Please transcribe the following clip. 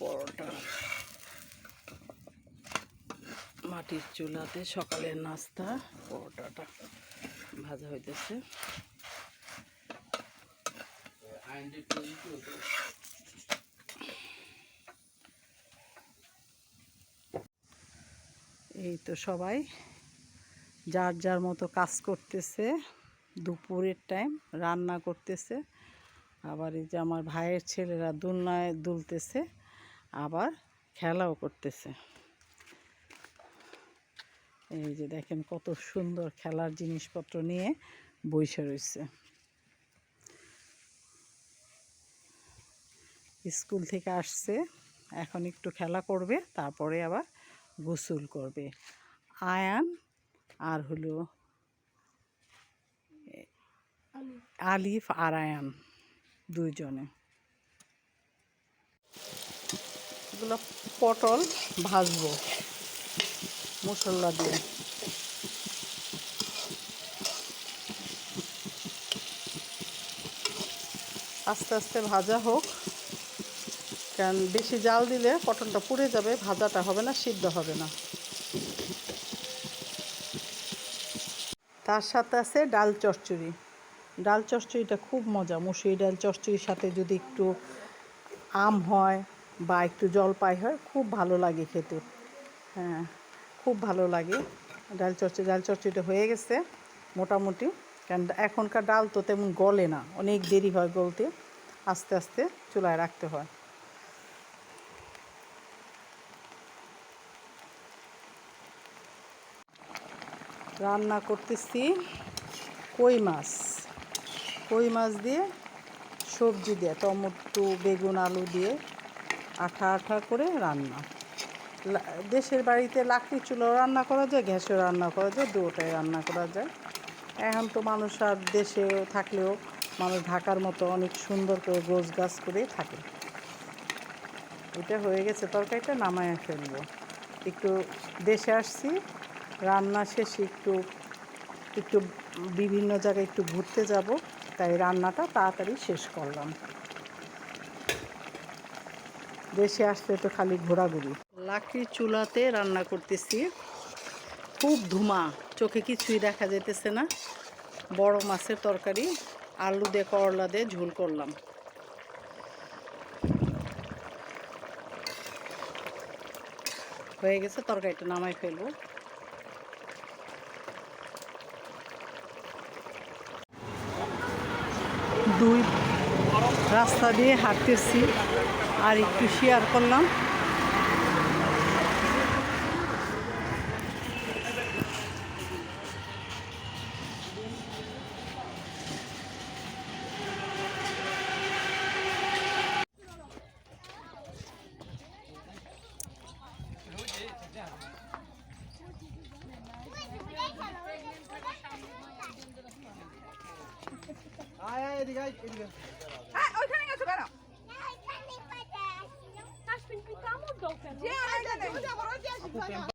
পরোটা। মাটির চুলাতে সকালের নাস্তা, পরোটাটা ভাজা হইতেছে। এই তো সবাই যার যার মতো কাজ করতেছে, দুপুরের টাইম রান্না করতেছে। আবার এই যে আমার ভাইয়ের ছেলেরা দুলনায় দুলতেছে। আবার খেলাও করতেছে। এই যে দেখেন কত সুন্দর খেলার জিনিসপত্র নিয়ে বসে রয়েছে। স্কুল থেকে আসছে, এখন একটু খেলা করবে, তারপরে আবার গোসল করবে। আয়ান আর হলো আলিফ আর আয়ান দুইজনে। এগুলো পটল ভাজবো, মশলা দিয়ে। আস্তে আস্তে ভাজা হোক। কারণ বেশি জাল দিলে পটলটা পুড়ে যাবে, ভাজাটা হবে না, সিদ্ধ হবে না। তার সাথে আছে ডাল চচ্চড়ি। ডাল চচ্চড়িটা খুব মজা। মুসুরি ডাল চচ্চড়ির সাথে যদি একটু আম হয় বা একটু জলপাই হয় খুব ভালো লাগে খেতে। হ্যাঁ খুব ভালো লাগে। ডাল চচ্চড়ি, ডাল চচ্চড়িটা হয়ে গেছে মোটামুটি। কারণ এখনকার ডাল তো তেমন গলে না, অনেক দেরি হয় গলতে। আস্তে আস্তে চুলায় রাখতে হয়। রান্না করতেছি কই মাছ? কই মাছ দিয়ে সবজি দিয়ে, টমেটো, বেগুন, আলু দিয়ে আঠা আঠা করে রান্না। দেশের বাড়িতে লাকড়ি চুলো রান্না করা যায়, গ্যাসেও রান্না করা যায় দুটাই রান্না করা যায়। এখন তো মানুষ আর দেশে থাকলেও মানুষ ঢাকার মতো অনেক সুন্দর করে গোছ গাছ করে থাকে। এটা হয়ে গেছে তরকারিটা, নামায় ফেলব। একটু দেশে আসছি, রান্না শেষে একটু একটু বিভিন্ন জায়গায় একটু ঘুরতে যাব, তাই রান্নাটা তাড়াতাড়ি শেষ করলাম। দেশে আসলে তো খালি ঘোরাঘুরি। লাকড়ির চুলাতে রান্না করতেছি। খুব ধুমা, চোখে কিছুই দেখা যেতেছে না। বড় মাছের তরকারি, আলু দিয়ে করলা দিয়ে ঝোল করলাম। হয়ে গেছে, তরকারিটা নামাই ফেলব। দুই রাস্তা দিয়ে হাঁটতেছি। আর একটু শেয়ার করলাম। হ্যাঁ ওইখানে গেছো কেন Aspetta, aspetta.